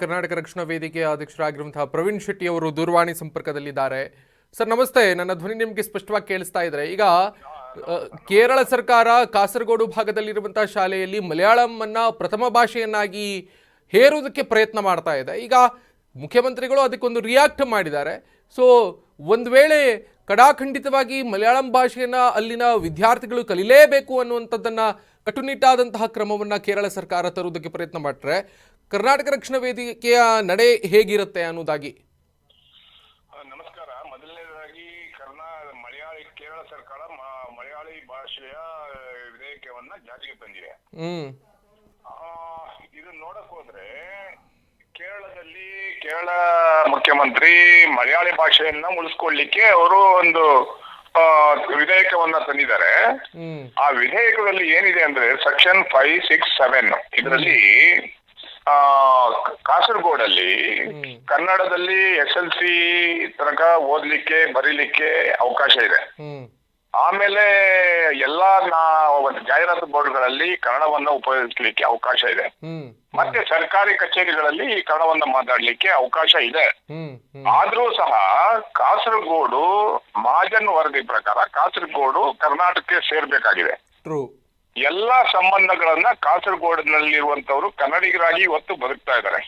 ಕರ್ನಾಟಕ ರಕ್ಷಣಾ ವೇದಿಕೆಯ ಅಧ್ಯಕ್ಷರಾಗಿರುವಂತಹ ಪ್ರವೀಣ್ ಶೆಟ್ಟಿ ಅವರು ದೂರವಾಣಿ ಸಂಪರ್ಕದಲ್ಲಿದ್ದಾರೆ. ಸರ್, ನಮಸ್ತೆ. ನನ್ನ ಧ್ವನಿ ನಿಮಗೆ ಸ್ಪಷ್ಟವಾಗಿ ಕೇಳಿಸ್ತಾ ಇದ್ರೆ, ಈಗ ಕೇರಳ ಸರ್ಕಾರ ಕಾಸರಗೋಡು ಭಾಗದಲ್ಲಿರುವಂತಹ ಶಾಲೆಯಲ್ಲಿ ಮಲಯಾಳಂ ಅನ್ನ ಪ್ರಥಮ ಭಾಷೆಯನ್ನಾಗಿ ಹೇರುವುದಕ್ಕೆ ಪ್ರಯತ್ನ ಮಾಡ್ತಾ ಇದೆ. ಈಗ ಮುಖ್ಯಮಂತ್ರಿಗಳು ಅದಕ್ಕೊಂದು ರಿಯಾಕ್ಟ್ ಮಾಡಿದ್ದಾರೆ. ಸೊ ಒಂದು ವೇಳೆ ಕಡಾಖಂಡಿತವಾಗಿ ಮಲಯಾಳಂ ಭಾಷೆಯನ್ನ ಅಲ್ಲಿನ ವಿದ್ಯಾರ್ಥಿಗಳು ಕಲಿಲೇಬೇಕು ಅನ್ನುವಂಥದ್ದನ್ನು ಕಟ್ಟುನಿಟ್ಟಾದಂತಹ ಕ್ರಮವನ್ನ ಕೇರಳ ಸರ್ಕಾರ ತರುವುದಕ್ಕೆ ಪ್ರಯತ್ನ ಮಾಡ್ರೆ ಕರ್ನಾಟಕ ರಕ್ಷಣಾ ವೇದಿಕೆಯ ನಡೆ ಹೇಗಿರುತ್ತೆ ಅನ್ನೋದಾಗಿ. ನಮಸ್ಕಾರ. ಮೊದಲನೇದಾಗಿ ಕರ್ನಾ ಮಲಯಾಳಿ ಕೇರಳ ಸರ್ಕಾರ ಮಲಯಾಳಿ ಭಾಷೆಯ ವಿಧೇಯಕವನ್ನ ಜಾರಿಗೆ ತಂದಿದೆ. ಇದು ನೋಡಕ್ ಹೋದ್ರೆ ಕೇರಳದಲ್ಲಿ ಕೇರಳ ಮುಖ್ಯಮಂತ್ರಿ ಮಲಯಾಳಿ ಭಾಷೆಯನ್ನ ಉಳಿಸ್ಕೊಳ್ಳಿಕ್ಕೆ ಅವರು ಒಂದು ವಿಧೇಯಕವನ್ನ ತಂದಿದ್ದಾರೆ. ಆ ವಿಧೇಯಕದಲ್ಲಿ ಏನಿದೆ ಅಂದ್ರೆ ಸೆಕ್ಷನ್ ಫೈವ್ ಸಿಕ್ಸ್ ಸೆವೆನ್ ಇದರಲ್ಲಿ ಕಾಸರಗೋಡಲ್ಲಿ ಕನ್ನಡದಲ್ಲಿ ಎಸ್ ಎಲ್ ಸಿ ತನಕ ಓದ್ಲಿಕ್ಕೆ ಬರೀಲಿಕ್ಕೆ ಅವಕಾಶ ಇದೆ. ಆಮೇಲೆ ಎಲ್ಲಾ ಜಾಹೀರಾತು ಬೋರ್ಡ್ಗಳಲ್ಲಿ ಕನ್ನಡವನ್ನ ಉಪಯೋಗಿಸ್ಲಿಕ್ಕೆ ಅವಕಾಶ ಇದೆ. ಮತ್ತೆ ಸರ್ಕಾರಿ ಕಚೇರಿಗಳಲ್ಲಿ ಈ ಕನ್ನಡವನ್ನ ಮಾತಾಡ್ಲಿಕ್ಕೆ ಅವಕಾಶ ಇದೆ. ಆದ್ರೂ ಸಹ ಕಾಸರಗೋಡು ಮಾಜನ್ ವರದಿ ಪ್ರಕಾರ ಕಾಸರಗೋಡು ಕರ್ನಾಟಕಕ್ಕೆ ಸೇರ್ಬೇಕಾಗಿದೆ. ಎಲ್ಲಾ ಸಂಬಂಧಗಳನ್ನ ಕಾಸರಗೋಡಿನಲ್ಲಿರುವಂತವರು ಕನ್ನಡಿಗರಾಗಿ ಇವತ್ತು ಬದುಕ್ತಾ ಇದ್ದಾರೆ.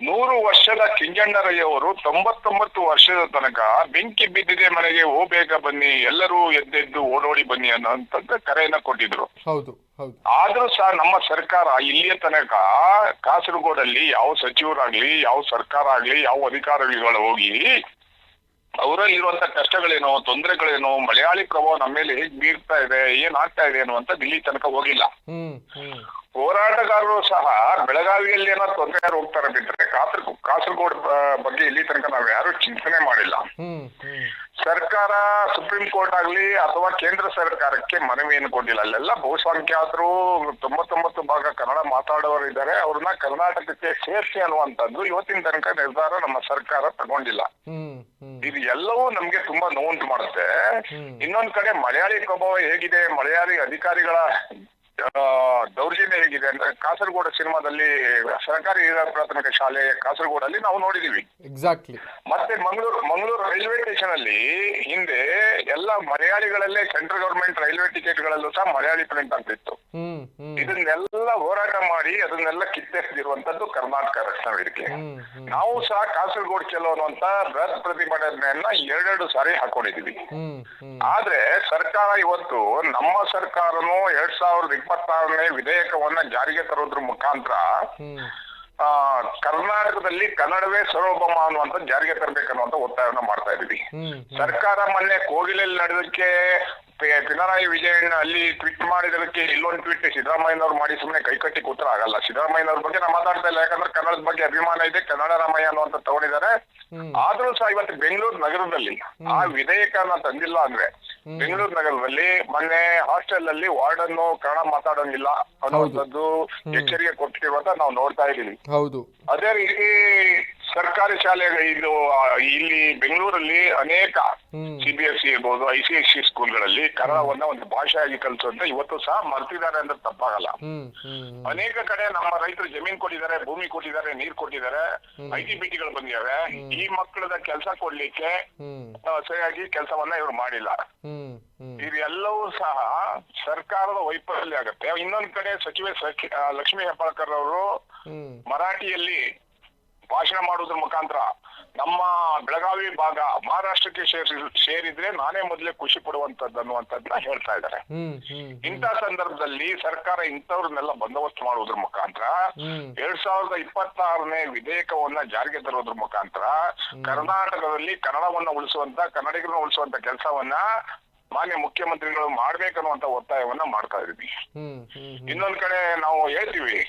ನೂರು ವರ್ಷದ ಕಿಂಜಣ್ಣರಯ್ಯವರು ತೊಂಬತ್ತೊಂಬತ್ತು ವರ್ಷದ ತನಕ ಬೆಂಕಿ ಬಿದ್ದಿದೆ ಮನೆಗೆ ಓ ಬೇಗ ಬನ್ನಿ ಎಲ್ಲರೂ ಎದ್ದೆದ್ದು ಓಡೋಡಿ ಬನ್ನಿ ಅನ್ನೋಂಥದ್ದು ಕರೆಯನ್ನ ಕೊಟ್ಟಿದ್ರು. ಆದ್ರೂ ಸಹ ನಮ್ಮ ಸರ್ಕಾರ ಇಲ್ಲಿಯ ತನಕ ಕಾಸರಗೋಡಲ್ಲಿ ಯಾವ ಸಚಿವರಾಗ್ಲಿ ಯಾವ ಸರ್ಕಾರ ಆಗ್ಲಿ ಯಾವ ಅಧಿಕಾರಿಗಳು ಹೋಗಿ ಅವರಲ್ಲಿರುವಂತ ಕಷ್ಟಗಳೇನೋ ತೊಂದರೆಗಳೇನು ಮಲಯಾಳಿ ಪ್ರಭಾವ ನಮ್ಮ ಮೇಲೆ ಹೇಗ್ ಬೀರ್ತಾ ಇದೆ ಏನ್ ಆಗ್ತಾ ಇದೆ ಅನ್ನುವಂತ ಇಲ್ಲಿ ತನಕ ಹೋಗಿಲ್ಲ. ಹೋರಾಟಗಾರರು ಸಹ ಬೆಳಗಾವಿಯಲ್ಲಿ ಏನೋ ತೊಂದರೆ ಹೋಗ್ತಾರೆ ಬಿಟ್ಟರೆ ಕಾಸರ್ ಕಾಸರಗೋಡ್ ಬಗ್ಗೆ ಇಲ್ಲಿ ತನಕ ನಾವು ಯಾರು ಚಿಂತನೆ ಮಾಡಿಲ್ಲ. ಸರ್ಕಾರ ಸುಪ್ರೀಂ ಕೋರ್ಟ್ ಆಗ್ಲಿ ಅಥವಾ ಕೇಂದ್ರ ಸರ್ಕಾರಕ್ಕೆ ಮನವಿಯನ್ನು ಕೊಟ್ಟಿಲ್ಲ ಅಲ್ಲೆಲ್ಲ ಬಹುಸಂಖ್ಯಾತರು ತೊಂಬತ್ತೊಂಬತ್ತು ಭಾಗ ಕನ್ನಡ ಮಾತಾಡೋರು ಇದ್ದಾರೆ. ಅವ್ರನ್ನ ಕರ್ನಾಟಕಕ್ಕೆ ಸೇರಿಸಿ ಅನ್ನುವಂಥದ್ದು ಇವತ್ತಿನ ತನಕ ನಿರ್ಧಾರ ನಮ್ಮ ಸರ್ಕಾರ ತಗೊಂಡಿಲ್ಲ. ಇದು ಎಲ್ಲವೂ ನಮ್ಗೆ ತುಂಬಾ ನೋವುಂಟು ಮಾಡುತ್ತೆ. ಇನ್ನೊಂದ್ ಕಡೆ ಮಲಯಾಳಿ ಪ್ರಭಾವ ಹೇಗಿದೆ? ಮಲಯಾಳಿ ಅಧಿಕಾರಿಗಳ ದೌರ್ಜನ್ಯ ಹೇಗಿದೆ ಅಂದ್ರೆ ಕಾಸರಗೋಡ ಸಿನಿಮಾದಲ್ಲಿ ಸರ್ಕಾರಿ ಹಿರಿಯ ಪ್ರಾಥಮಿಕ ಶಾಲೆ ಕಾಸರಗೋಡಲ್ಲಿ ನಾವು ನೋಡಿದೀವಿ. ಎಕ್ಸಾಕ್ಟ್ಲಿ ಮತ್ತೆ ಮಂಗಳೂರು ಮಂಗಳೂರು ರೈಲ್ವೆ ಸ್ಟೇಷನ್ ಅಲ್ಲಿ ಹಿಂದೆ ಎಲ್ಲ ಮಲಯಾಳಿಗಳಲ್ಲೇ ಸೆಂಟ್ರಲ್ ಗವರ್ಮೆಂಟ್ ರೈಲ್ವೆ ಟಿಕೆಟ್ಗಳಲ್ಲೂ ಸಹ ಮಲಯಾಳಿ ಪ್ರಿಂಟ್ ಅಂತಿತ್ತು ಇದನ್ನೆಲ್ಲ ಹೋರಾಟ ಮಾಡಿ ಅದನ್ನೆಲ್ಲ ಕಿತ್ತೆಸೆದಿರುವಂತದ್ದು ಕರ್ನಾಟಕ ರಕ್ಷಣಾ ವೇದಿಕೆ. ನಾವು ಸಹ ಕಾಸರಗೋಡು ಅನ್ನುವಂತ ಬೃಹತ್ ಪ್ರತಿಭಟನೆಯನ್ನ ಎರಡೆರಡು ಸಾರಿ ಹಾಕೊಂಡಿದೀವಿ. ಆದ್ರೆ ಸರ್ಕಾರ ಇವತ್ತು ನಮ್ಮ ಸರ್ಕಾರನು ಎರಡ್ ಸಾವಿರದ ಇಪ್ಪತ್ತಾರನೇ ವಿಧೇಯಕವನ್ನ ಜಾರಿಗೆ ತರೋದ್ರ ಮುಖಾಂತರ ಆ ಕರ್ನಾಟಕದಲ್ಲಿ ಕನ್ನಡವೇ ಸರ್ವೋಪಮ ಅನ್ನುವಂತ ಜಾರಿಗೆ ತರಬೇಕನ್ನುವಂತ ಒತ್ತಾಯವನ್ನ ಮಾಡ್ತಾ ಇದೀವಿ ಸರ್ಕಾರ ಮೊನ್ನೆ ಕೋಗಿಲೆಯಲ್ಲಿ ನಡೆದಕ್ಕೆ ಪಿ- ಪಿನರಾಯಿ ವಿಜಯಣ್ಣ ಅಲ್ಲಿ ಟ್ವೀಟ್ ಮಾಡಿದಕ್ಕೆ ಇಲ್ಲೊಂದು ಟ್ವೀಟ್ ಸಿದ್ದರಾಮಯ್ಯನವ್ರು ಮಾಡಿ ಸುಮ್ಮನೆ ಕೈಕಟ್ಟಿ ಕೂತ್ರ ಆಗಲ್ಲ. ಸಿದ್ದರಾಮಯ್ಯನವ್ರ ಬಗ್ಗೆ ನಾ ಮಾತಾಡ್ತಾ ಇಲ್ಲ. ಯಾಕಂದ್ರೆ ಕನ್ನಡದ ಬಗ್ಗೆ ಅಭಿಮಾನ ಇದೆ. ಕನ್ನಡ ರಾಮಯ್ಯ ಅನ್ನುವಂತ ತಗೊಂಡಿದ್ದಾರೆ ಆದ್ರೂ ಸಹ ಇವತ್ತು ಬೆಂಗಳೂರು ನಗರದಲ್ಲಿ ಆ ವಿಧೇಯಕನ ತಂದಿಲ್ಲ ಅಂದ್ರೆ ಬೆಂಗಳೂರು ನಗರದಲ್ಲಿ ಮೊನ್ನೆ ಹಾಸ್ಟೆಲ್ ಅಲ್ಲಿ ವಾರ್ಡನ್ ಕನ್ನಡ ಮಾತಾಡೋಂಗಿಲ್ಲ ಅನ್ನುವಂಥದ್ದು ಎಚ್ಚರಿಕೆ ಕೊಟ್ಟಿರುವಂತ ನಾವು ನೋಡ್ತಾ ಇದೀವಿ ಹೌದು. ಅದೇ ರೀತಿ ಸರ್ಕಾರಿ ಶಾಲೆ ಇದು ಆ, ಇಲ್ಲಿ ಬೆಂಗಳೂರಲ್ಲಿ ಅನೇಕ ಹ್ಮ್. ಸಿ ಇರ್ಬೋದು ಐ ಸಿ ಎಸ್ ಸಿ ಸ್ಕೂಲ್ಗಳಲ್ಲಿ ಕನ್ನಡವನ್ನ ಒಂದು ಭಾಷೆಯಾಗಿ ಕಲಿಸುವಂತ ಇವತ್ತು ಸಹ ಮರ್ತಿದ್ದಾರೆ ಅಂದ್ರೆ ತಪ್ಪಾಗಲ್ಲ. ಹ್ಮ್ ಹ್ಮ್ ಅನೇಕ ಕಡೆ ನಮ್ಮ ರೈತರು ಜಮೀನ್ ಕೊಟ್ಟಿದ್ದಾರೆ ಭೂಮಿ ಕೊಟ್ಟಿದ್ದಾರೆ ನೀರ್ ಕೊಟ್ಟಿದ್ದಾರೆ ಐ ಟಿ ಬಂದಿವೆ ಈ ಮಕ್ಕಳದ ಕೆಲಸ ಕೊಡ್ಲಿಕ್ಕೆ ಹ್ಮ್. ಆ, ಸರಿಯಾಗಿ ಕೆಲಸವನ್ನ ಇವ್ರು ಮಾಡಿಲ್ಲ. ಹ್ಮ್ ಹ್ಮ್. ಇದೆಲ್ಲವೂ ಸಹ ಸರ್ಕಾರದ ವೈಫಲ್ಯ ಆಗುತ್ತೆ. ಇನ್ನೊಂದ್ ಕಡೆ ಸಚಿವೆ ಸಖಿ- ಆ, ಲಕ್ಷ್ಮೀ ಹೆಬ್ಬಾಳ್ಕರ್ ಅವರು ಹ್ಮ್. ಮರಾಠಿಯಲ್ಲಿ ಭಾಷಣ ಮಾಡೋದ್ರ ಮುಖಾಂತರ ನಮ್ಮ ಬೆಳಗಾವಿ ಭಾಗ ಮಹಾರಾಷ್ಟ್ರಕ್ಕೆ ಸೇರಿ ಸೇರಿದ್ರೆ ನಾನೇ ಮೊದಲೇ ಖುಷಿ ಪಡುವಂತದ್ದು ಅನ್ನುವಂಥದ್ದನ್ನ ಹೇಳ್ತಾ ಇದ್ದಾರೆ. ಇಂಥ ಸಂದರ್ಭದಲ್ಲಿ ಸರ್ಕಾರ ಇಂಥವ್ರನ್ನೆಲ್ಲ ಬಂದೋಬಸ್ತ್ ಮಾಡುವುದ್ರ ಮುಖಾಂತರ ಎರಡ್ ಸಾವಿರದ ಇಪ್ಪತ್ತಾರನೇ ವಿಧೇಯಕವನ್ನ ಜಾರಿಗೆ ತರುವುದ್ರ ಮುಖಾಂತರ ಕರ್ನಾಟಕದಲ್ಲಿ ಕನ್ನಡವನ್ನ ಉಳಿಸುವಂತ ಕನ್ನಡಿಗರನ್ನ ಉಳಿಸುವಂತ ಕೆಲಸವನ್ನ ಮಾನ್ಯ ಮುಖ್ಯಮಂತ್ರಿಗಳು ಮಾಡ್ಬೇಕನ್ನುವಂತ ಒತ್ತಾಯವನ್ನ ಮಾಡ್ತಾ ಇದೀವಿ. ಇನ್ನೊಂದ್ ಕಡೆ ನಾವು ಹೇಳ್ತೀವಿ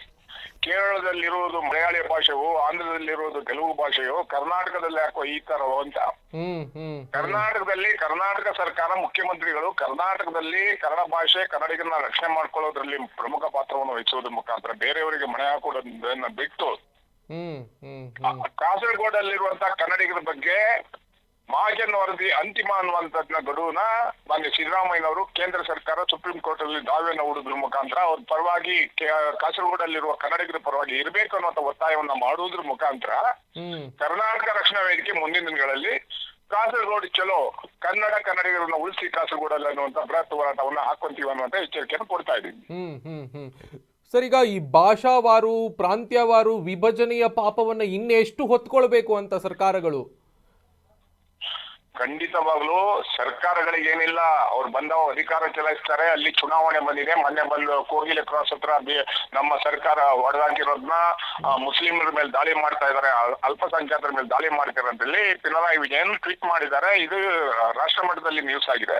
ಕೇರಳದಲ್ಲಿರುವುದು ಮಲಯಾಳಿ ಭಾಷೆಯೋ ಆಂಧ್ರದಲ್ಲಿರುವುದು ತೆಲುಗು ಭಾಷೆಯೋ ಕರ್ನಾಟಕದಲ್ಲಿ ಯಾಕೋ ಈ ತರ ಅಂತ. ಕರ್ನಾಟಕದಲ್ಲಿ ಕರ್ನಾಟಕ ಸರ್ಕಾರ ಮುಖ್ಯಮಂತ್ರಿಗಳು ಕರ್ನಾಟಕದಲ್ಲಿ ಕನ್ನಡ ಭಾಷೆ ಕನ್ನಡಿಗರನ್ನ ರಕ್ಷಣೆ ಮಾಡ್ಕೊಳ್ಳೋದ್ರಲ್ಲಿ ಪ್ರಮುಖ ಪಾತ್ರವನ್ನು ವಹಿಸುವುದ್ರ ಮುಖಾಂತರ ಬೇರೆಯವರಿಗೆ ಮನೆ ಹಾಕೋದನ್ನ ಬಿಟ್ಟು ಹ್ಮ್ ಹ್ಮ್ ಹ್ಮ್. ಕಾಸರಗೋಡಲ್ಲಿರುವಂತ ಕನ್ನಡಿಗರ ಬಗ್ಗೆ ಮಹಾಜನ್ ವರದಿ ಅಂತಿಮ ಅನ್ನುವಂಥದ್ನ ಗಡುವನ್ನ ಮಾನ್ಯ ಸಿದ್ದರಾಮಯ್ಯನವರು ಕೇಂದ್ರ ಸರ್ಕಾರ ಸುಪ್ರೀಂ ಕೋರ್ಟ್ ಅಲ್ಲಿ ದಾವೆಯನ್ನ ಹೂಡುದ್ರ ಮುಖಾಂತರ ಅವ್ರ ಪರವಾಗಿ ಕಾಸರಗೋಡಲ್ಲಿರುವ ಕನ್ನಡಿಗರ ಪರವಾಗಿ ಇರಬೇಕು ಅನ್ನುವಂಥ ಒತ್ತಾಯವನ್ನ ಮಾಡುವುದ್ರ ಮುಖಾಂತರ ಕರ್ನಾಟಕ ರಕ್ಷಣಾ ವೇದಿಕೆ ಮುಂದಿನ ದಿನಗಳಲ್ಲಿ ಕಾಸರಗೋಡು ಚಲೋ ಕನ್ನಡ ಕನ್ನಡಿಗರನ್ನ ಉಳಿಸಿ ಕಾಸರಗೋಡಲ್ಲಿ ಅನ್ನುವಂಥ ಬೃಹತ್ ಹೋರಾಟವನ್ನ ಹಾಕೊಂತೀವಿ ಅನ್ನುವಂಥ ಎಚ್ಚರಿಕೆಯನ್ನು ಕೊಡ್ತಾ ಇದ್ದೀವಿ. ಹ್ಮ್ ಹ್ಮ್ ಹ್ಮ್. ಸರ್ ಈಗ ಈ ಭಾಷಾವಾರು ಪ್ರಾಂತ್ಯವಾರು ವಿಭಜನೆಯ ಪಾಪವನ್ನ ಇನ್ನೆಷ್ಟು ಹೊತ್ಕೊಳ್ಬೇಕು ಅಂತ ಸರ್ಕಾರಗಳು? ಖಂಡಿತವಾಗ್ಲೂ ಸರ್ಕಾರಗಳಿಗೆ ಏನಿಲ್ಲ ಅವ್ರು ಬಂದವ ಅಧಿಕಾರ ಚಲಾಯಿಸ್ತಾರೆ ಅಲ್ಲಿ ಚುನಾವಣೆ ಬಂದಿದೆ ಮೊನ್ನೆ ಬಂದು ಕೋಗಿಲೆ ಕ್ರಾಸ್ ಹತ್ರ ನಮ್ಮ ಸರ್ಕಾರ ಹೊಡೆದಾಕಿರೋದ್ನ ಮುಸ್ಲಿಮರ ಮೇಲೆ ದಾಳಿ ಮಾಡ್ತಾ ಇದ್ದಾರೆ ಅಲ್ಪಸಂಖ್ಯಾತರ ಮೇಲೆ ದಾಳಿ ಮಾಡ್ತಾರೆ ಅಂತೇಳಿ ಪಿನರಾಯಿ ವಿಜಯನ್ ಟ್ವೀಟ್ ಮಾಡಿದ್ದಾರೆ. ಇದು ರಾಷ್ಟ್ರ ಮಟ್ಟದಲ್ಲಿ ನ್ಯೂಸ್ ಆಗಿದೆ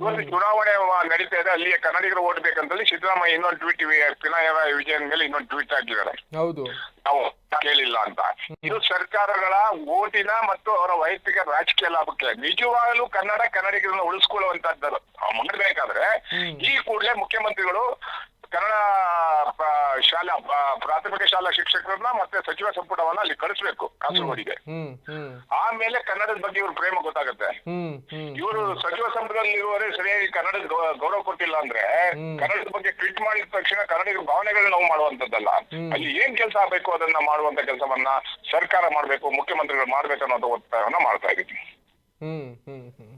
ಇವತ್ತು ಚುನಾವಣೆ ನಡೀತಾ ಇದೆ ಅಲ್ಲಿಯೇ ಕನ್ನಡಿಗರು ಓಟ್ ಬೇಕಂತೇಳಿ ಸಿದ್ದರಾಮಯ್ಯ ಇನ್ನೊಂದು ಟ್ವೀಟ್ ಪಿನರಾಯಿ ವಿಜಯನ್ ಮೇಲೆ ಇನ್ನೊಂದು ಟ್ವೀಟ್ ಹಾಕಿದ್ದಾರೆ. ಹೌದು. ನಾವು ಕೇಳಿಲ್ಲ ಅಂತ. ಇದು ಸರ್ಕಾರಗಳ ಓಟಿನ ಮತ್ತು ಅವರ ವೈಯಕ್ತಿಕ ರಾಜಕೀಯ ಲಾಭಕ್ಕೆ ನಿಜವಾಗಲೂ ಕನ್ನಡ ಕನ್ನಡಿಗರನ್ನ ಉಳಿಸ್ಕೊಳ್ಳುವಂತದ್ದು ಮಾಡಬೇಕಾದ್ರೆ ಈ ಕೂಡಲೇ ಮುಖ್ಯಮಂತ್ರಿಗಳು ಕನ್ನಡ ಶಾಲಾ ಪ್ರಾಥಮಿಕ ಶಾಲಾ ಶಿಕ್ಷಕರನ್ನ ಮತ್ತೆ ಸಚಿವ ಸಂಪುಟವನ್ನ ಅಲ್ಲಿ ಕಳಿಸ್ಬೇಕು ಕಾಸರಗೋಡಿಗೆ. ಆಮೇಲೆ ಕನ್ನಡದ ಬಗ್ಗೆ ಇವ್ರ ಪ್ರೇಮ ಗೊತ್ತಾಗುತ್ತೆ. ಇವರು ಸಚಿವ ಸಂಪುಟದಲ್ಲಿ ಇರುವವರೇ ಸರಿಯಾಗಿ ಕನ್ನಡದ ಗೌರವ ಕೊಟ್ಟಿಲ್ಲ ಅಂದ್ರೆ ಕನ್ನಡದ ಬಗ್ಗೆ ಟ್ವೀಟ್ ಮಾಡಿದ ತಕ್ಷಣ ಕನ್ನಡಿಗರ ಭಾವನೆಗಳನ್ನ ನಾವು ಮಾಡುವಂತದ್ದಲ್ಲ ಅಲ್ಲಿ ಏನ್ ಕೆಲಸ ಆಗ್ಬೇಕು ಅದನ್ನ ಮಾಡುವಂತ ಕೆಲಸವನ್ನ ಸರ್ಕಾರ ಮಾಡ್ಬೇಕು ಮುಖ್ಯಮಂತ್ರಿಗಳು ಮಾಡ್ಬೇಕು ಅನ್ನೋದು ಒತ್ತಾಯವನ್ನ ಮಾಡ್ತಾ ಇದ್ದೀವಿ. ಹ್ಮ್ ಹ್ಮ್ ಹ್ಮ್.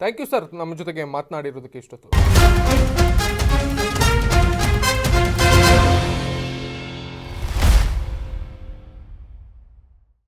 ಥ್ಯಾಂಕ್ ಯು ಸರ್ ನಮ್ಮ ಜೊತೆಗೆ ಮಾತನಾಡಿರೋದಕ್ಕೆ ಇಷ್ಟೊತ್ತು.